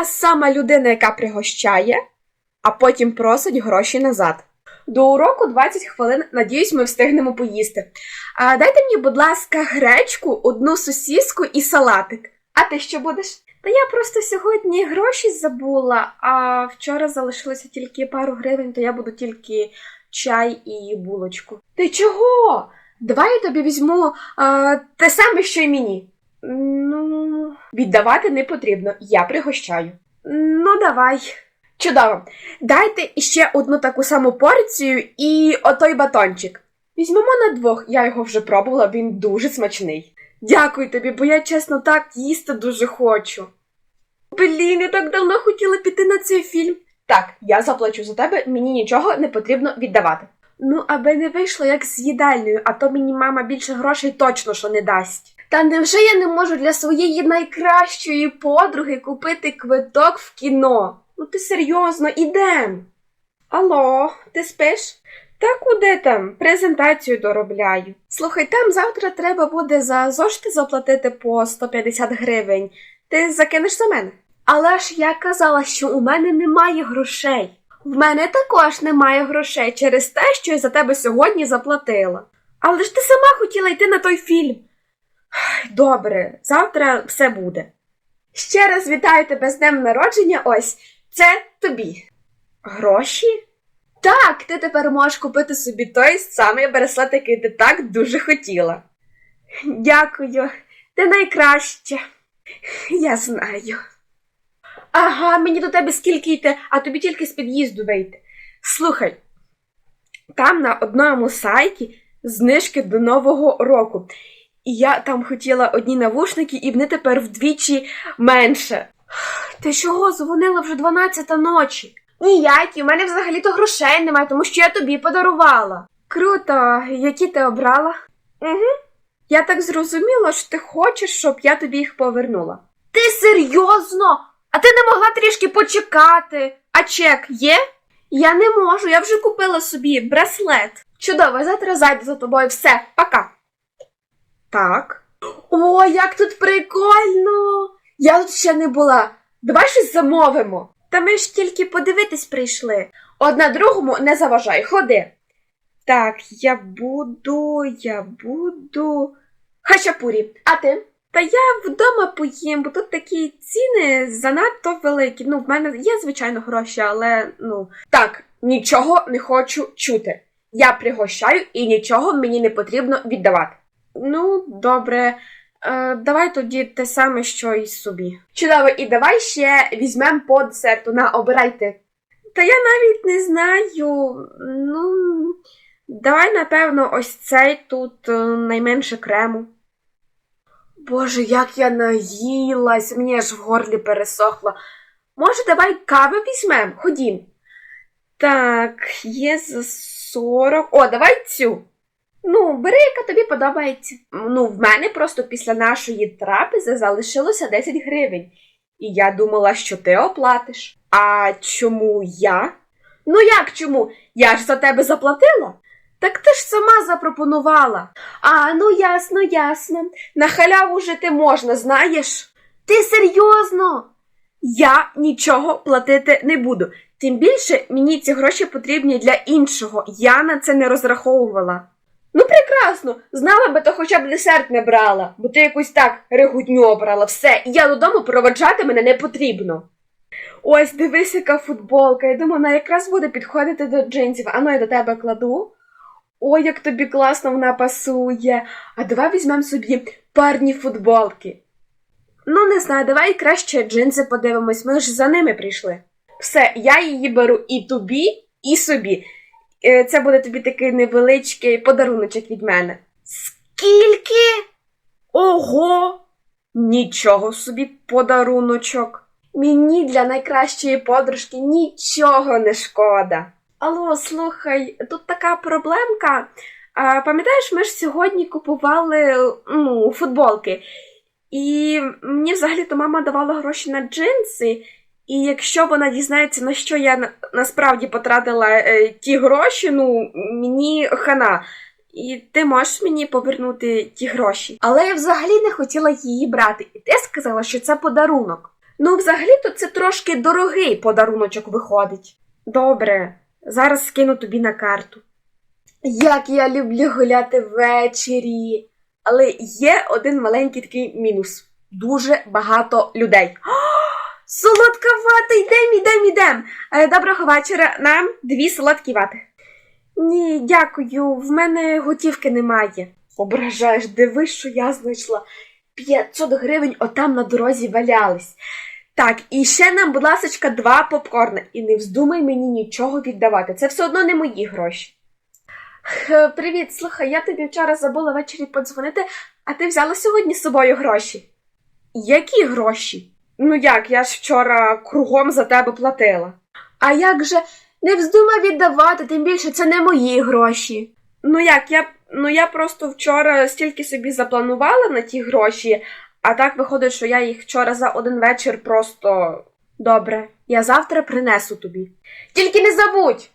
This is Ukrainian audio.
та сама людина, яка пригощає, а потім просить гроші назад. До уроку 20 хвилин, надіюсь, ми встигнемо поїсти. А, дайте мені, будь ласка, гречку, одну сосіску і салатик. А ти що будеш? Та я просто сьогодні гроші забула, а вчора залишилося тільки пару гривень, то я буду тільки чай і булочку. Ти чого? Давай я тобі візьму а, те саме, що й мені. Віддавати не потрібно, я пригощаю. Ну, давай. Чудово. Дайте іще одну таку саму порцію і отой батончик. Візьмемо на двох, я його вже пробувала, він дуже смачний. Дякую тобі, бо я чесно так їсти дуже хочу. Блін, я так давно хотіла піти на цей фільм. Так, я заплачу за тебе, мені нічого не потрібно віддавати. Ну, аби не вийшло як з їдальною, а то мені мама більше грошей точно що не дасть. Та невже я не можу для своєї найкращої подруги купити квиток в кіно? Ну ти серйозно, ідем. Алло, ти спиш? Та куди там? Презентацію доробляю. Слухай, там завтра треба буде за зошити заплатити по 150 гривень. Ти закинеш за мене? Але ж я казала, що у мене немає грошей. В мене також немає грошей через те, що я за тебе сьогодні заплатила. Але ж ти сама хотіла йти на той фільм. Добре, завтра все буде. Ще раз вітаю тебе з днем народження. Ось це тобі. Гроші? Так, ти тепер можеш купити собі той самий браслет, який ти так дуже хотіла. Дякую, ти найкраща. Я знаю. Ага, мені до тебе скільки йти, а тобі тільки з під'їзду вийти. Слухай, там на одному сайті знижки до Нового року. І я там хотіла одні навушники, і вони тепер вдвічі менше. Ти чого дзвонила вже 12 ночі? Ніякі, у мене взагалі-то грошей немає, тому що я тобі подарувала. Круто, які ти обрала? Угу. Я так зрозуміла, що ти хочеш, щоб я тобі їх повернула. Ти серйозно? А ти не могла трішки почекати. А чек є? Я не можу, я вже купила собі браслет. Чудово, завтра зайду за тобою. Все, пока. Так. О, як тут прикольно! Я тут ще не була. Давай щось замовимо. Та ми ж тільки подивитись прийшли. Одна другому не заважай, ходи. Так, я буду, я буду. Хачапурі, а ти? Та я вдома поїм, бо тут такі ціни занадто великі. Ну, в мене є, звичайно, гроші, але ну. Так, нічого не хочу чути. Я пригощаю і нічого мені не потрібно віддавати. Ну, добре. Е, давай тоді те саме, що і собі. Чудово, і давай ще візьмемо по десерту. На, обирайте. Та я навіть не знаю. Ну, давай, напевно, ось цей тут е, найменше крему. Боже, як я наїлась, мені аж в горлі пересохло. Може, давай кави візьмемо? Ходім. Так, є за 40. О, давай цю. Ну, бери, яка тобі подобається. Ну, в мене просто після нашої трапези залишилося 10 гривень. І я думала, що ти оплатиш. А чому я? Ну як чому? Я ж за тебе заплатила? Так ти ж сама запропонувала. А, ну ясно, ясно. На халяву жити можна, знаєш? Ти серйозно? Я нічого платити не буду. Тим більше мені ці гроші потрібні для іншого. Я на це не розраховувала. Ну, прекрасно, знала би, то хоча б десерт не брала, бо ти якусь так регутню обрала. Все, і я додому проводжати мене не потрібно. Ось, дивись, яка футболка. Я думаю, вона якраз буде підходити до джинсів. Ану, я до тебе кладу. Ой, як тобі класно вона пасує. А давай візьмемо собі парні футболки. Ну, не знаю, давай краще джинси подивимось, ми ж за ними прийшли. Все, я її беру і тобі, і собі. Е, Це буде тобі такий невеличкий подаруночок від мене. Скільки? Ого! Нічого собі подаруночок. Мені для найкращої подружки нічого не шкода. Алло, слухай, тут така проблемка. А, пам'ятаєш, ми ж сьогодні купували ну, футболки. І мені взагалі-то мама давала гроші на джинси. І якщо вона дізнається, на що я на- насправді потратила е, ті гроші, ну мені хана. І ти можеш мені повернути ті гроші. Але я взагалі не хотіла її брати. І ти сказала, що це подарунок. Ну, взагалі-то це трошки дорогий подаруночок виходить. Добре, зараз скину тобі на карту. Як я люблю гуляти ввечері. Але є один маленький такий мінус. Дуже багато людей. Солодка вата, йдем, йдем, йдем. Е, Доброго вечора. Нам дві солодкі вати. Ні, дякую, в мене готівки немає. Ображаєш, дивись, що я знайшла. 500 гривень отам на дорозі валялись. Так, і ще нам, будь ласка, два попкорни. І не вздумай мені нічого віддавати. Це все одно не мої гроші. Привіт, слухай, я тобі вчора забула ввечері подзвонити, а ти взяла сьогодні з собою гроші. Які гроші? Ну як, я ж вчора кругом за тебе платила. А як же не вздумай віддавати, тим більше це не мої гроші. Ну як, я, ну я просто вчора стільки собі запланувала на ті гроші, а так виходить, що я їх вчора за один вечір просто. Добре, я завтра принесу тобі. Тільки не забудь!